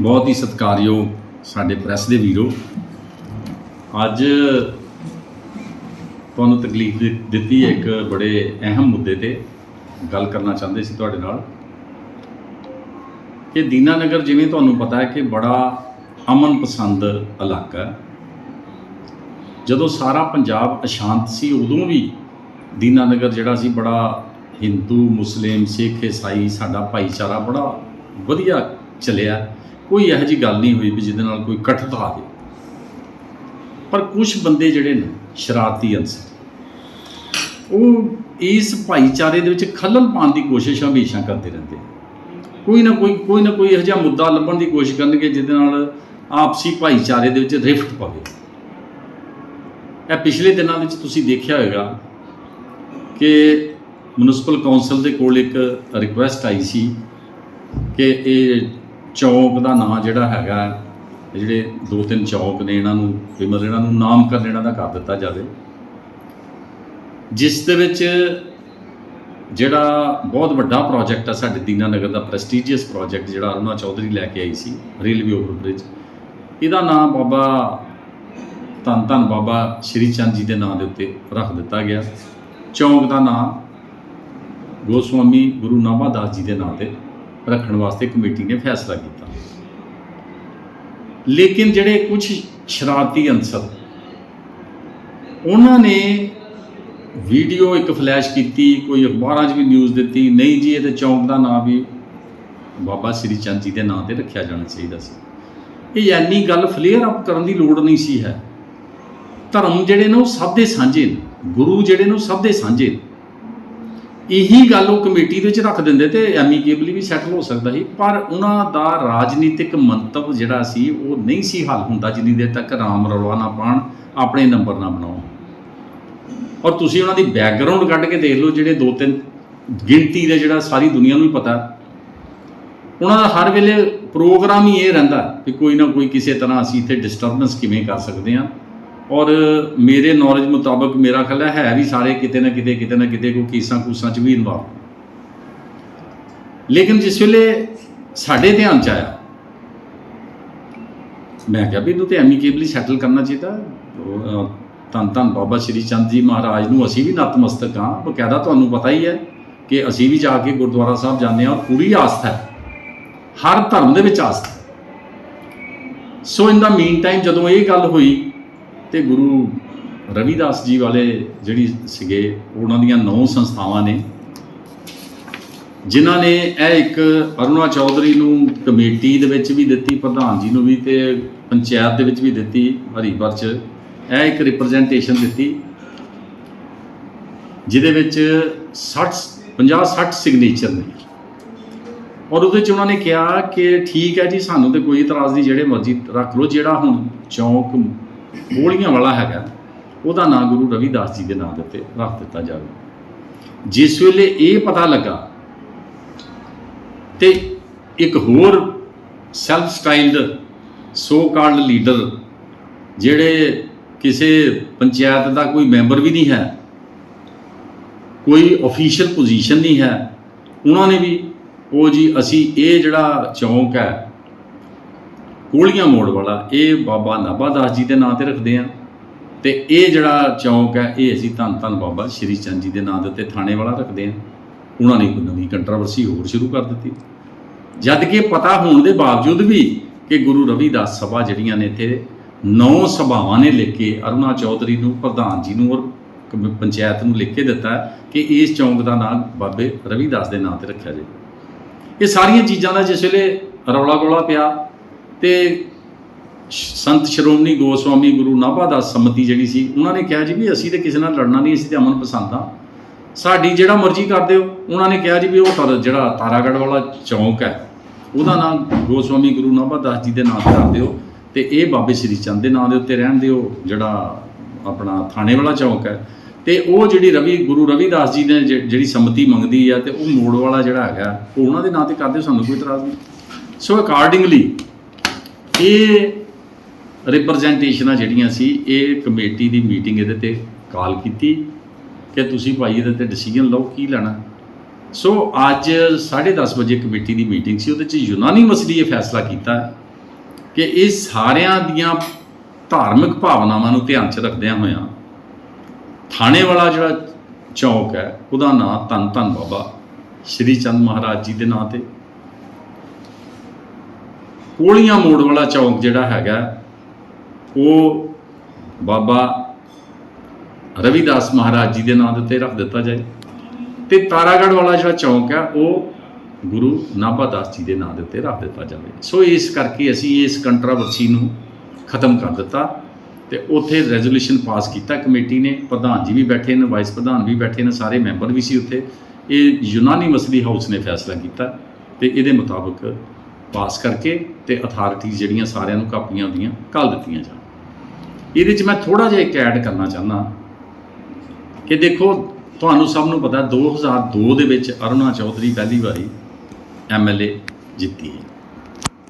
ਬਹੁਤ ਹੀ ਸਤਿਕਾਰਯੋਗ ਸਾਡੇ ਪ੍ਰੈਸ ਦੇ ਵੀਰੋ। ਅੱਜ ਤੁਹਾਨੂੰ ਤਕਲੀਫ ਦਿ- ਦਿੱਤੀ ਇੱਕ ਬੜੇ ਅਹਿਮ ਮੁੱਦੇ ਤੇ ਗੱਲ ਕਰਨਾ ਚਾਹੁੰਦੇ ਸੀ ਤੁਹਾਡੇ ਨਾਲ। ਕਿ ਦੀਨਾਨਗਰ ਜਿਵੇਂ ਤੁਹਾਨੂੰ ਪਤਾ ਹੈ ਕਿ ਬੜਾ ਅਮਨ ਪਸੰਦ ਇਲਾਕਾ ਹੈ। ਜਦੋਂ ਸਾਰਾ ਪੰਜਾਬ ਅਸ਼ਾਂਤ ਸੀ, ਉਦੋਂ ਵੀ ਦੀਨਾਨਗਰ ਜਿਹੜਾ ਸੀ ਬੜਾ ਹਿੰਦੂ, ਮੁਸਲਿਮ, ਸਿੱਖ, ਈਸਾਈ ਸਾਡਾ ਭਾਈਚਾਰਾ ਬੜਾ ਵਧੀਆ ਚੱਲਿਆ। ਕੋਈ ਇਹੋ ਜੀ ਗੱਲ ਨਹੀਂ ਹੋਈ ਵੀ ਜਿਹਦੇ ਨਾਲ ਕੋਈ ਕਠਤਾ ਆਵੇ ਪਰ ਕੁਝ ਬੰਦੇ ਜਿਹੜੇ ਨੇ, ਸ਼ਰਾਰਤੀ ਅੰਸਰ ਉਹ ਇਸ ਭਾਈਚਾਰੇ ਦੇ ਵਿੱਚ ਖਲਲ ਪਾਉਣ ਦੀ ਕੋਸ਼ਿਸ਼ ਹਮੇਸ਼ਾ ਕਰਦੇ ਰਹਿੰਦੇ ਕੋਈ ਨਾ ਕੋਈ ਕੋਈ ਨਾ ਕੋਈ ਇਹੋ ਜਿਹਾ ਮੁੱਦਾ ਲੱਭਣ ਦੀ ਕੋਸ਼ਿਸ਼ ਕਰਨਗੇ ਜਿਹਦੇ ਨਾਲ ਆਪਸੀ ਭਾਈਚਾਰੇ ਦੇ ਵਿੱਚ ਰਿਫਟ ਪਵੇ। ਇਹ ਪਿਛਲੇ ਦਿਨਾਂ ਵਿੱਚ ਤੁਸੀਂ ਦੇਖਿਆ ਹੋਵੇਗਾ ਕਿ ਮਿਊਨਿਸਪਲ ਕੌਂਸਲ ਦੇ ਕੋਲ ਇੱਕ ਰਿਕੁਐਸਟ ਆਈ ਸੀ ਕਿ ਇਹ ਚੌਕ ਦਾ ਨਾਂ ਜਿਹੜਾ ਹੈਗਾ ਜਿਹੜੇ ਦੋ ਤਿੰਨ ਚੌਕ ਨੇ ਇਹਨਾਂ ਨੂੰ, ਵੀ ਮਤਲਬ ਇਹਨਾਂ ਨੂੰ ਨਾਮਕਰਨ ਇਹਨਾਂ ਦਾ ਕਰ ਦਿੱਤਾ ਜਾਵੇ। ਜਿਸ ਦੇ ਵਿੱਚ ਜਿਹੜਾ ਬਹੁਤ ਵੱਡਾ ਪ੍ਰੋਜੈਕਟ ਆ ਸਾਡੇ ਦੀਨਾਨਗਰ ਦਾ ਪ੍ਰੈਸਟੀਜੀਅਸ ਪ੍ਰੋਜੈਕਟ ਜਿਹੜਾ ਅਰੁਣਾ ਚੌਧਰੀ ਲੈ ਕੇ ਆਈ ਸੀ, ਰੇਲਵੇ ਓਵਰਬ੍ਰਿਜ ਇਹਦਾ ਨਾਮ ਬਾਬਾ, ਧੰਨ ਧੰਨ ਬਾਬਾ ਸ਼੍ਰੀ ਚੰਦ ਜੀ ਦੇ ਨਾਂ ਦੇ ਉੱਤੇ ਰੱਖ ਦਿੱਤਾ ਗਿਆ। ਚੌਂਕ ਦਾ ਨਾਮ ਗੋਸਵਾਮੀ ਗੁਰੂ ਨਾਮਾਦਾਸ ਜੀ ਦੇ ਨਾਂ ਤੇ ਰੱਖਣ ਵਾਸਤੇ ਕਮੇਟੀ ਨੇ, ਫੈਸਲਾ ਕੀਤਾ। ਲੇਕਿਨ ਜਿਹੜੇ ਕੁਝ ਸ਼ਰਾਰਤੀ ਅੰਸਰ ਉਹਨਾਂ ਨੇ ਵੀਡੀਓ ਇੱਕ ਫਲੈਸ਼ ਕੀਤੀ, ਕੋਈ ਅਖਬਾਰਾਂ 'ਚ ਵੀ ਨਿਊਜ਼ ਦਿੱਤੀ, ਨਹੀਂ ਜੀ, ਇਹ ਤੇ ਚੌਂਕ ਦਾ ਨਾਮ ਵੀ ਬਾਬਾ ਸ੍ਰੀ ਚੰਦ ਜੀ ਦੇ ਨਾਂ ਤੇ ਰੱਖਿਆ ਜਾਣਾ ਚਾਹੀਦਾ ਸੀ। ਇਹ ਐਨੀ ਗੱਲ ਫਲੇਅਰ ਅਪ ਕਰਨ ਦੀ ਲੋੜ ਨਹੀਂ ਸੀ ਹੈ। ਧਰਮ ਜਿਹੜੇ ਨੇ ਉਹ ਸਭ ਦੇ ਸਾਂਝੇ ਨੇ, ਗੁਰੂ ਜਿਹੜੇ ਨੇ ਉਹ ਸਭ ਦੇ ਸਾਂਝੇ ਨੇ। ਇਹੀ ਗੱਲ ਉਹ ਕਮੇਟੀ ਦੇ ਵਿੱਚ ਰੱਖ ਦਿੰਦੇ ਤੇ ਐਮੀਕੇਬਲੀ ਵੀ ਸੈਟਲ ਹੋ ਸਕਦਾ ਸੀ, ਪਰ ਉਹਨਾਂ ਦਾ ਰਾਜਨੀਤਿਕ ਮੰਤਵ ਜਿਹੜਾ ਸੀ, ਉਹ ਨਹੀਂ ਸੀ ਹੱਲ ਹੁੰਦਾ ਜਿੰਨੀ ਦੇਰ ਤੱਕ ਰਾਮ ਰੌਲਾ ਨਾ ਪਾਣ ਆਪਣੇ ਨੰਬਰ ਨਾ ਬਣਾਉਣ। ਔਰ ਤੁਸੀਂ ਉਹਨਾਂ ਦੀ ਬੈਕਗ੍ਰਾਉਂਡ ਕੱਢ ਕੇ ਦੇਖ ਲਓ, ਜਿਹੜੇ ਦੋ ਤਿੰਨ ਗਿਣਤੀ ਦੇ ਜਿਹੜਾ ਸਾਰੀ ਦੁਨੀਆ ਨੂੰ ਹੀ ਪਤਾ। ਉਹਨਾਂ ਦਾ ਹਰ ਵੇਲੇ ਪ੍ਰੋਗਰਾਮ ਹੀ ਇਹ ਰਹਿੰਦਾ ਕਿ ਕੋਈ ਨਾ ਕੋਈ ਕਿਸੇ ਤਰ੍ਹਾਂ ਅਸੀਂ ਇੱਥੇ ਡਿਸਟਰਬੈਂਸ ਕਿਵੇਂ ਕਰ ਸਕਦੇ ਹਾਂ। ਔਰ ਮੇਰੇ ਨੌਲੇਜ ਮੁਤਾਬਕ ਮੇਰਾ ਖਿਆਲ ਹੈ ਵੀ ਸਾਰੇ ਕਿਤੇ ਨਾ ਕਿਤੇ ਕਿਤੇ ਨਾ ਕਿਤੇ ਕੋਈ ਕੇਸਾਂ ਕੂਸਾਂ 'ਚ ਵੀ ਇਨਵੋਲਵ ਲੇਕਿਨ ਜਿਸ ਵੇਲੇ ਸਾਡੇ ਧਿਆਨ 'ਚ ਆਇਆ ਮੈਂ ਕਿਹਾ ਵੀ ਇਹਨੂੰ ਤੇ ਐਮੀਕੇਬਲੀ ਸੈਟਲ ਕਰਨਾ ਚਾਹੀਦਾ। ਉਹ, ਅਹ, ਧੰਨ ਧੰਨ ਬਾਬਾ ਸ਼੍ਰੀ ਚੰਦ ਜੀ ਮਹਾਰਾਜ ਨੂੰ ਅਸੀਂ ਵੀ ਨਤਮਸਤਕ ਹਾਂ। ਬਕਾਇਦਾ ਤੁਹਾਨੂੰ ਪਤਾ ਹੀ ਹੈ ਕਿ ਅਸੀਂ ਵੀ ਜਾ ਕੇ ਗੁਰਦੁਆਰਾ ਸਾਹਿਬ ਜਾਂਦੇ ਹਾਂ ਔਰ ਪੂਰੀ ਆਸਥਾ ਹੈ। ਹਰ ਧਰਮ ਦੇ ਵਿੱਚ ਆਸਥਾ ਸੋ ਇਨ ਦਾ ਮੀਨ ਟਾਈਮ ਜਦੋਂ ਇਹ ਗੱਲ ਹੋਈ ਤੇ ਗੁਰੂ ਰਵਿਦਾਸ ਜੀ ਵਾਲੇ ਜਿਹੜੀ ਸੀਗੇ, ਉਹਨਾਂ ਦੀਆਂ ਨੌ ਸੰਸਥਾਵਾਂ ਨੇ, ਜਿਨ੍ਹਾਂ ਨੇ ਇਹ ਇੱਕ ਅਰੁਣਾ ਚੌਧਰੀ ਨੂੰ ਕਮੇਟੀ ਦੇ ਵਿੱਚ ਵੀ ਦਿੱਤੀ, ਪ੍ਰਧਾਨ ਜੀ ਨੂੰ ਵੀ ਤੇ ਪੰਚਾਇਤ ਦੇ ਵਿੱਚ ਵੀ ਦਿੱਤੀ, ਹਰੀਪੁਰ ਚ ਇਹ ਇੱਕ ਰਿਪਰੈਜ਼ੈਂਟੇਸ਼ਨ ਦਿੱਤੀ, ਜਿਹਦੇ ਵਿੱਚ 60 50 60 ਸਿਗਨੇਚਰ ਨੇ। ਔਰ ਉਹਦੇ ਚ ਉਹਨਾਂ ਨੇ ਕਿਹਾ ਕਿ ਠੀਕ ਹੈ ਜੀ, ਸਾਨੂੰ ਤੇ ਕੋਈ ਇਤਰਾਜ਼ ਨਹੀਂ, ਜਿਹੜੇ ਮਰਜ਼ੀ ਰੱਖ ਲਓ, ਜਿਹੜਾ ਹੁਣ ਚੌਂਕ ਗੋਲੀਆਂ ਵਾਲਾ ਹੈਗਾ, ਉਹਦਾ ਨਾਂ ਗੁਰੂ ਰਵਿਦਾਸ ਜੀ ਦੇ ਨਾਂ ਦੇ ਉੱਤੇ ਰੱਖ ਦਿੱਤਾ ਜਾਵੇ। ਜਿਸ ਵੇਲੇ ਇਹ ਪਤਾ ਲੱਗਾ ਤੇ ਇੱਕ ਹੋਰ self styled so called leader ਜਿਹੜੇ ਕਿਸੇ ਪੰਚਾਇਤ ਦਾ ਕੋਈ ਮੈਂਬਰ ਵੀ ਨਹੀਂ ਹੈ, ਕੋਈ ਅਫੀਸ਼ੀਅਲ ਪੋਜੀਸ਼ਨ ਨਹੀਂ ਹੈ, ਉਹਨਾਂ ਨੇ ਵੀ, ਉਹ ਜੀ, ਅਸੀਂ ਇਹ ਜਿਹੜਾ ਚੌਂਕ ਹੈ ਕੋਲੀਆਂ ਮੋੜ ਵਾਲਾ, ਇਹ ਬਾਬਾ ਨਾਭਾ ਦਾਸ ਜੀ ਦੇ ਨਾਂ ਤੇ ਰੱਖਦੇ ਆ। ਤੇ ਇਹ ਜਿਹੜਾ ਚੌਂਕ ਹੈ, ਇਹ ਅਸੀਂ ਧੰਨ ਧੰਨ ਬਾਬਾ ਸ਼੍ਰੀ ਚੰਦ ਜੀ ਦੇ ਨਾਂ ਦੇ ਉੱਤੇ ਥਾਣੇ ਵਾਲਾ ਰੱਖਦੇ ਆ। ਉਹਨਾਂ ਨੇ ਕੋਈ ਨਵੀਂ ਕੰਟਰੋਵਰਸੀ ਹੋਰ ਸ਼ੁਰੂ ਕਰ ਦਿੱਤੀ। ਜਦ ਕਿ ਪਤਾ ਹੋਣ ਦੇ ਬਾਵਜੂਦ ਵੀ ਕਿ ਗੁਰੂ ਰਵੀਦਾਸ ਸਭਾ ਜਿਹੜੀਆਂ ਨੇ ਇੱਥੇ, ਨੌ ਸਭਾਵਾਂ ਨੇ ਲਿਖ ਕੇ ਅਰੁਣਾ ਚੌਧਰੀ ਨੂੰ, ਪ੍ਰਧਾਨ ਜੀ ਨੂੰ ਔਰ ਪੰਚਾਇਤ ਨੂੰ ਲਿਖ ਕੇ ਦਿੱਤਾ ਕਿ ਇਸ ਚੌਂਕ ਦਾ ਨਾਮ ਬਾਬੇ ਰਵੀਦਾਸ ਦੇ ਨਾਂ ਤੇ ਰੱਖਿਆ ਜਾਵੇ। ਇਹ ਸਾਰੀਆਂ ਚੀਜ਼ਾਂ ਦਾ ਜਿਸ ਵੇਲੇ ਰੌਲਾ ਗੋਲਾ ਪਿਆ ਤੇ ਸ਼- ਸੰਤ ਸ਼੍ਰੋਮਣੀ ਗੋਸਵਾਮੀ ਗੁਰੂ ਨਾਭਾ ਦਾਸ ਸਮਤੀ ਜਿਹੜੀ ਸੀ, ਉਹਨਾਂ ਨੇ ਕਿਹਾ ਜੀ ਵੀ ਅਸੀਂ ਤੇ ਕਿਸੇ ਨਾਲ ਲੜਨਾ ਨਹੀਂ, ਅਸੀਂ ਤੇ ਅਮਨ ਪਸੰਦ ਆ। ਸਾਡੀ ਜਿਹੜਾ ਮਰਜ਼ੀ ਕਰ ਦਿਓ, ਉਹਨਾਂ ਨੇ ਕਿਹਾ ਜੀ ਵੀ ਉਹ ਤਰ- ਜਿਹੜਾ ਤਾਰਾਗੜ੍ਹ ਵਾਲਾ ਚੌਂਕ ਹੈ, ਉਹਦਾ ਨਾਮ ਗੋਸਵਾਮੀ ਗੁਰੂ ਨਾਭਾ ਦਾਸ ਜੀ ਦੇ ਨਾਮ ਤੇ ਕਰ ਦਿਓ ਤੇ ਇਹ ਬਾਬੇ ਸ਼੍ਰੀ ਚੰਦ ਦੇ ਨਾਮ ਦੇ ਉੱਤੇ ਰਹਿਣ ਦਿਓ, ਜਿਹੜਾ ਆਪਣਾ ਥਾਣੇ ਵਾਲਾ ਚੌਂਕ ਹੈ। ਤੇ ਉਹ ਜਿਹੜੀ ਰਵੀ, ਗੁਰੂ ਰਵੀਦਾਸ ਜੀ ਨੇ ਜਿਹੜੀ ਸੰਮਤੀ ਮੰਗਦੀ ਆ ਤੇ ਉਹ ਮੋੜ ਵਾਲਾ ਜਿਹੜਾ ਹੈਗਾ, ਉਹ ਉਹਨਾਂ ਦੇ ਨਾਂ ਤੇ ਕਰਦੇ ਸਾਨੂੰ ਕੋਈ ਇਤਰਾਜ਼ ਨਹੀਂ। ਸੋ ਅਕੋਰਡਿੰਗਲੀ ਇਹ ਰਿਪਰੈਜ਼ੈਂਟੇਸ਼ਨਾਂ ਜਿਹੜੀਆਂ ਸੀ, ਇਹ ਕਮੇਟੀ ਦੀ ਮੀਟਿੰਗ ਇਹਦੇ ਤੇ ਕਾਲ ਕੀਤੀ ਕਿ ਤੁਸੀਂ ਭਾਈ ਇਹਦੇ ਤੇ ਡਿਸੀਜਨ ਲਓ, ਕੀ ਲੈਣਾ। ਸੋ ਅੱਜ 10:30 ਵਜੇ ਕਮੇਟੀ ਦੀ ਮੀਟਿੰਗ ਸੀ, ਉਹਦੇ ਚ ਯੂਨਾਨੀਮਸਲੀ ਇਹ ਫੈਸਲਾ ਕੀਤਾ ਕਿ ਇਹ ਸਾਰਿਆਂ ਦੀਆਂ ਧਾਰਮਿਕ ਭਾਵਨਾਵਾਂ ਨੂੰ ਧਿਆਨ 'ਚ ਰੱਖਦਿਆਂ ਹੋਇਆਂ ਥਾਣੇ ਵਾਲਾ ਜਿਹੜਾ ਚੌਕ ਹੈ, ਉਹਦਾ ਨਾਂ ਧੰਨ ਧੰਨ ਬਾਬਾ ਸ਼੍ਰੀ ਚੰਦ ਮਹਾਰਾਜ ਜੀ ਦੇ ਨਾਂ ਤੇ ਕੋਲੀਆਂ ਮੋੜ ਵਾਲਾ ਚੌਂਕ ਜਿਹੜਾ ਹੈਗਾ, ਉਹ ਬਾਬਾ ਰਵਿਦਾਸ ਮਹਾਰਾਜ ਜੀ ਦੇ ਨਾਂ ਦੇ ਉੱਤੇ ਰੱਖ ਦਿੱਤਾ ਜਾਏ। ਤੇ ਤਾਰਾਗੜ੍ਹ ਵਾਲਾ ਜਿਹੜਾ ਚੌਂਕ ਹੈ ਉਹ ਗੁਰੂ ਨਾਭਾ ਦਾਸ ਜੀ ਦੇ ਨਾਂ ਦੇ ਉੱਤੇ ਰੱਖ ਦਿੱਤਾ ਜਾਵੇ। ਸੋ ਇਸ ਕਰਕੇ ਅਸੀਂ ਇਸ ਕੰਟਰੋਵਰਸੀ ਨੂੰ ਖਤਮ ਕਰ ਦਿੱਤਾ ਤੇ ਉੱਥੇ ਰੈਜ਼ੋਲੂਸ਼ਨ ਪਾਸ ਕੀਤਾ ਕਮੇਟੀ ਨੇ। ਪ੍ਰਧਾਨ ਜੀ ਵੀ ਬੈਠੇ ਨੇ ਵਾਈਸ ਪ੍ਰਧਾਨ ਵੀ ਬੈਠੇ ਨੇ, ਸਾਰੇ ਮੈਂਬਰ ਵੀ ਸੀ ਉੱਥੇ। ਇਹ ਯੂਨਾਨੀ ਮਸਲੀ ਹਾਊਸ ਨੇ ਫੈਸਲਾ ਕੀਤਾ ਤੇ ਇਹਦੇ ਮੁਤਾਬਕ ਪਾਸ ਕਰਕੇ ਤੇ ਅਥਾਰਟੀਜ਼ ਜਿਹੜੀਆਂ ਸਾਰਿਆਂ ਨੂੰ ਕਾਪੀਆਂ ਦੀਆਂ ਕੱਲ ਦਿੱਤੀਆਂ ਜਾਣ। ਇਹਦੇ 'ਚ ਮੈਂ ਥੋੜਾ ਜਿਹਾ ਇੱਕ ਐਡ ਕਰਨਾ ਚਾਹੁੰਦਾ ਕਿ ਦੇਖੋ, ਤੁਹਾਨੂੰ ਸਭ ਨੂੰ ਪਤਾ 2002 ਦੇ ਵਿੱਚ ਅਰੁਣਾ ਚੌਧਰੀ ਪਹਿਲੀ ਵਾਰੀ ਐਮਐਲਏ ਜਿੱਤੀ ਹੈ।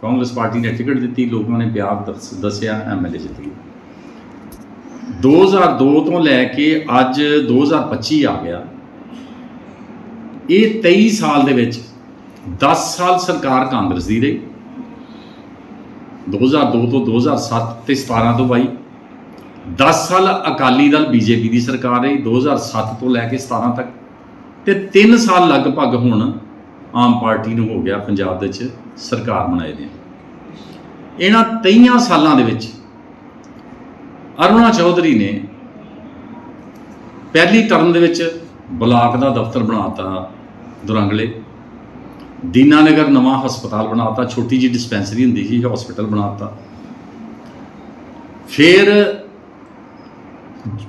ਕਾਂਗਰਸ ਪਾਰਟੀ ਨੇ ਟਿਕਟ ਦਿੱਤੀ, ਲੋਕਾਂ ਨੇ ਪਿਆਰ ਦੱਸ- ਦੱਸਿਆ ਐਮਐਲਏ ਜਿੱਤ ਗਈ। 2002 ਤੋਂ ਲੈ ਕੇ ਅੱਜ 2025 ਆ ਗਿਆ। ਇਹ 23 ਸਾਲ ਦੇ ਵਿੱਚ 10 ਸਾਲ ਸਰਕਾਰ ਕਾਂਗਰਸ ਦੀ ਰਹੀ। 2002 ਤੋਂ 2007 ਤੇ 17 ਤੋਂ ਬਾਈ। 10 ਸਾਲ ਅਕਾਲੀ ਦਲ ਬੀਜੇਪੀ ਦੀ ਸਰਕਾਰ ਰਹੀ 2007 ਤੋਂ ਲੈ ਕੇ 17 ਤੱਕ। ਤੇ 3 ਸਾਲ ਲਗਭਗ ਹੁਣ ਆਮ ਪਾਰਟੀ ਨੂੰ ਹੋ ਗਿਆ ਪੰਜਾਬ ਦੇ ਵਿੱਚ ਸਰਕਾਰ ਬਣਾਏ ਦੇ ਇਹਨਾਂ 23 ਸਾਲਾਂ ਦੇ ਵਿੱਚ ਅਰੁਣਾ ਚੌਧਰੀ ਨੇ ਪਹਿਲੀ ਟਰਮ ਦੇ ਵਿੱਚ ਬਲਾਕ ਦਾ ਦਫ਼ਤਰ ਬਣਾਤਾ ਦੁਰੰਗਲੇ। ਦੀਨਾਨਗਰ ਨਵਾਂ ਹਸਪਤਾਲ ਬਣਾਤਾ, ਛੋਟੀ ਜਿਹੀ ਡਿਸਪੈਂਸਰੀ ਹੁੰਦੀ ਸੀ ਹਸਪੀਟਲ ਬਣਾਤਾ। ਫਿਰ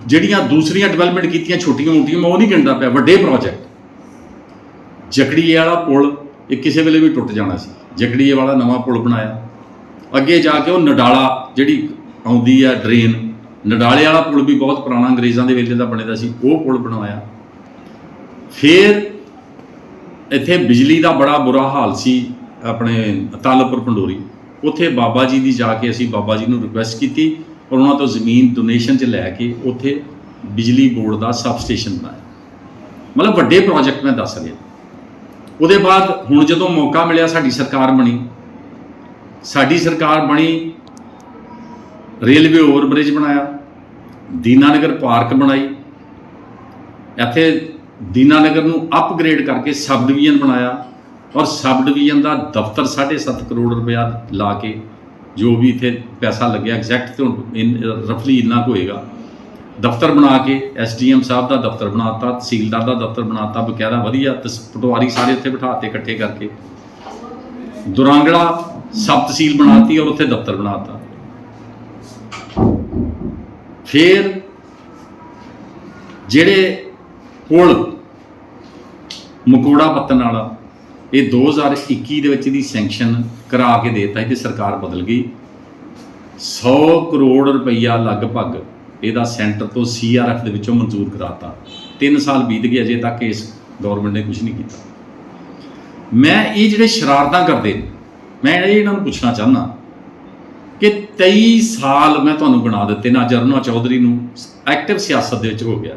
ਜਿਹੜੀਆਂ ਦੂਸਰੀਆਂ ਡਿਵੈਲਪਮੈਂਟ ਕੀਤੀਆਂ, ਛੋਟੀਆਂ ਮੋਟੀਆਂ, ਮੈਂ ਉਹ ਨਹੀਂ ਗਿਣਦਾ ਪਿਆ, ਵੱਡੇ ਪ੍ਰੋਜੈਕਟ ਜਕੜੀਏ ਵਾਲਾ ਪੁਲ, ਇਹ ਕਿਸੇ ਵੇਲੇ ਵੀ ਟੁੱਟ ਜਾਣਾ ਸੀ। ਜਕੜੀਏ ਵਾਲਾ ਨਵਾਂ ਪੁਲ ਬਣਾਇਆ। ਅੱਗੇ ਜਾ ਕੇ ਉਹ ਨਡਾਲਾ, ਜਿਹੜੀ ਆਉਂਦੀ ਆ ਡਰੇਨ ਨਡਾਲੇ ਵਾਲਾ ਪੁਲ ਵੀ ਬਹੁਤ ਪੁਰਾਣਾ ਅੰਗਰੇਜ਼ਾਂ ਦੇ ਵੇਲੇ ਦਾ ਬਣੇ ਦਾ ਸੀ, ਉਹ ਪੁਲ ਬਣਾਇਆ। ਫਿਰ ਇੱਥੇ ਬਿਜਲੀ ਦਾ ਬੜਾ ਬੁਰਾ ਹਾਲ ਸੀ ਆਪਣੇ ਤਾਲਪੁਰ ਪੰਡੋਰੀ। ਉੱਥੇ ਬਾਬਾ ਜੀ ਦੀ ਜਾ ਕੇ ਅਸੀਂ ਬਾਬਾ ਜੀ ਨੂੰ ਰਿਕੁਐਸਟ ਕੀਤੀ ਔਰ ਉਹਨਾਂ ਤੋਂ ਜ਼ਮੀਨ ਡੋਨੇਸ਼ਨ 'ਚ ਲੈ ਕੇ ਉੱਥੇ ਬਿਜਲੀ ਬੋਰਡ ਦਾ ਸਬ ਸਟੇਸ਼ਨ ਬਣਾਇਆ। ਮਤਲਬ ਵੱਡੇ ਪ੍ਰੋਜੈਕਟ ਮੈਂ ਦੱਸ ਰਿਹਾ। ਉਹਦੇ ਬਾਅਦ ਹੁਣ ਜਦੋਂ ਮੌਕਾ ਮਿਲਿਆ ਸਾਡੀ ਸਰਕਾਰ ਬਣੀ। ਸਾਡੀ ਸਰਕਾਰ ਬਣੀ ਰੇਲਵੇ ਓਵਰਬ੍ਰਿਜ ਬਣਾਇਆ, ਦੀਨਾਨਗਰ ਪਾਰਕ ਬਣਾਈ। ਇੱਥੇ ਦੀਨਾਨਗਰ ਨੂੰ ਅਪਗ੍ਰੇਡ ਕਰਕੇ ਸਬ ਡਿਵੀਜ਼ਨ ਬਣਾਇਆ ਔਰ ਸਬ ਡਿਵੀਜ਼ਨ ਦਾ ਦਫ਼ਤਰ 7.5 ਕਰੋੜ ਰੁਪਇਆ ਲਾ ਕੇ ਜੋ ਵੀ ਇੱਥੇ ਪੈਸਾ ਲੱਗਿਆ ਐਗਜ਼ੈਕਟ ਤੋਂ ਰਫਲੀ ਇੰਨਾ ਕੁ ਹੋਏਗਾ। ਦਫ਼ਤਰ ਬਣਾ ਕੇ ਐਸਡੀਐਮ ਸਾਹਿਬ ਦਾ ਦਫ਼ਤਰ ਬਣਾਤਾ, ਤਹਿਸੀਲਦਾਰ ਦਾ ਦਫ਼ਤਰ ਬਣਾਤਾ, ਬਕਾਇਦਾ ਵਧੀਆ ਤਸ- ਪਟਵਾਰੀ ਸਾਰੇ ਉੱਥੇ ਬਿਠਾਤੇ ਇਕੱਠੇ ਕਰਕੇ। ਦੁਰਾਂਗੜਾ ਸਬ ਤਹਿਸੀਲ ਬਣਾਤੀ ਔਰ ਉੱਥੇ ਦਫ਼ਤਰ ਬਣਾਤਾ। ਫਿਰ ਜਿਹੜੇ ਪੁਲ ਮਕੋੜਾ ਪੱਤਨ ਵਾਲਾ, ਇਹ 2021 ਦੇ ਵਿੱਚ ਇਹਦੀ ਸੈਂਕਸ਼ਨ ਕਰਾ ਕੇ ਦੇਤਾ ਸੀ ਤੇ ਸਰਕਾਰ ਬਦਲ ਗਈ। 100 ਕਰੋੜ ਰੁਪਈਆ ਲਗਭਗ ਇਹਦਾ ਸੈਂਟਰ ਤੋਂ ਸੀਆਰਐਫ ਦੇ ਵਿੱਚੋਂ ਮਨਜ਼ੂਰ ਕਰਾਤਾ। 3 ਸਾਲ ਬੀਤ ਗਏ ਅਜੇ ਤੱਕ ਇਸ ਗਵਰਨਮੈਂਟ ਨੇ ਕੁਝ ਨਹੀਂ ਕੀਤਾ। ਮੈਂ ਇਹ ਜਿਹੜੇ ਸ਼ਰਾਰਤਾਂ ਕਰਦੇ ਨੇ, ਮੈਂ ਇਹਨਾਂ ਨੂੰ ਪੁੱਛਣਾ ਚਾਹੁੰਦਾ ਕਿ 23 ਸਾਲ ਮੈਂ ਤੁਹਾਨੂੰ ਬਣਾ ਦਿੱਤੇ ਨਾ ਜਰਨਾ ਚੌਧਰੀ ਨੂੰ ਐਕਟਿਵ ਸਿਆਸਤ ਦੇ ਵਿੱਚ ਹੋ ਗਿਆ।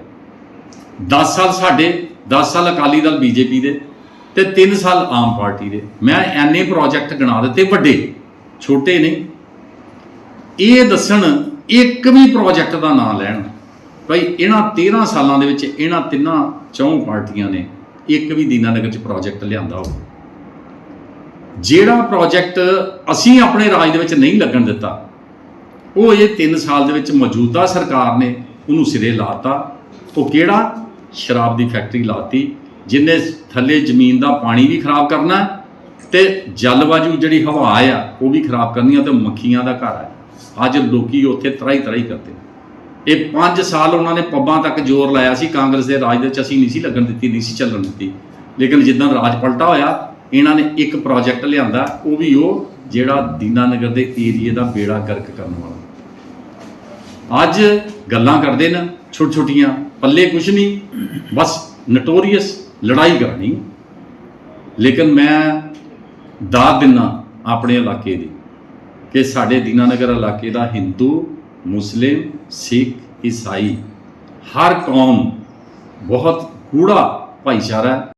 10 ਸਾਲ ਸਾਡੇ 10 ਸਾਲ ਅਕਾਲੀ ਦਲ ਬੀਜੇਪੀ ਦੇ ਤੇ 3 ਸਾਲ ਆਮ ਪਾਰਟੀ ਦੇ। ਮੈਂ ਐਨੇ ਪ੍ਰੋਜੈਕਟ ਗਣਾ ਦਿੱਤੇ, ਵੱਡੇ, ਛੋਟੇ ਨਹੀਂ। ਇਹ ਦੱਸਣ, ਇੱਕ ਵੀ ਪ੍ਰੋਜੈਕਟ ਦਾ ਨਾਮ ਲੈਣ, ਭਾਈ ਇਹਨਾਂ 13 ਸਾਲਾਂ ਦੇ ਵਿੱਚ ਇਹਨਾਂ ਤਿੰਨਾਂ ਚੌਂ ਪਾਰਟੀਆਂ ਨੇ ਇੱਕ ਵੀ ਦੀਨਾਨਗਰ ਚ ਪ੍ਰੋਜੈਕਟ ਲਿਆਂਦਾ ਹੋਵੇ। ਜਿਹੜਾ ਪ੍ਰੋਜੈਕਟ ਅਸੀਂ ਆਪਣੇ ਰਾਜ ਦੇ ਵਿੱਚ ਨਹੀਂ ਲੱਗਣ ਦਿੱਤਾ, ਉਹ ਇਹ 3 ਸਾਲ ਦੇ ਵਿੱਚ ਮੌਜੂਦਾ ਸਰਕਾਰ ਨੇ ਉਹਨੂੰ ਸਿਰੇ ਲਾਤਾ। ਉਹ ਕਿਹੜਾ? ਸ਼ਰਾਬ ਦੀ ਫੈਕਟਰੀ ਲਾਤੀ, ਜਿੰਨੇ ਥੱਲੇ ਜ਼ਮੀਨ ਦਾ ਪਾਣੀ ਵੀ ਖਰਾਬ ਕਰਨਾ ਹੈ ਤੇ ਜਲਵਾਯੂ ਜਿਹੜੀ ਹਵਾ ਆ, ਉਹ ਵੀ ਖਰਾਬ ਕਰਨੀ ਆ ਤੇ ਮੱਖੀਆਂ ਦਾ ਘਰ ਹੈ ਅੱਜ ਲੋਕੀ ਉੱਥੇ ਤਰਾਈ ਤਰਾਈ ਕਰਦੇ ਨੇ। ਇਹ 5 ਸਾਲ ਉਹਨਾਂ ਨੇ ਪੱਬਾਂ ਤੱਕ ਜ਼ੋਰ ਲਾਇਆ ਸੀ, ਕਾਂਗਰਸ ਦੇ ਰਾਜ ਦੇ ਵਿੱਚ ਅਸੀਂ ਨਹੀਂ ਸੀ ਲੱਗਣ ਦਿੱਤੀ, ਨਹੀਂ ਸੀ ਚੱਲਣ ਦਿੱਤੀ। ਲੇਕਿਨ ਜਿੱਦਾਂ ਰਾਜ ਪਲਟਾ ਹੋਇਆ, ਇਹਨਾਂ ਨੇ ਇੱਕ ਪ੍ਰੋਜੈਕਟ ਲਿਆਂਦਾ, ਉਹ ਵੀ ਉਹ ਜਿਹੜਾ ਦੀਨਾਨਗਰ ਦੇ ਏਰੀਏ ਦਾ ਬੇੜਾ ਗਰਕ ਕਰਨ ਵਾਲਾ। ਅੱਜ ਗੱਲਾਂ ਕਰਦੇ ਨੇ ਛੋਟ ਛੋਟੀਆਂ ਪੱਲੇ ਕੁਛ ਨਹੀਂ, ਬਸ ਨਟੋਰੀਅਸ ਲੜਾਈ ਕਰਨੀ। ਲੇਕਿਨ ਮੈਂ ਦਾਤ ਦਿਨਾ ਆਪਣੇ ਇਲਾਕੇ ਦੀ ਕਿ ਸਾਡੇ ਦੀਨਾਨਗਰ ਇਲਾਕੇ ਦਾ ਹਿੰਦੂ, ਮੁਸਲਿਮ, ਸਿੱਖ, ਈਸਾਈ ਹਰ ਕੌਮ ਬਹੁਤ ਕੂੜਾ ਭਾਈਚਾਰਾ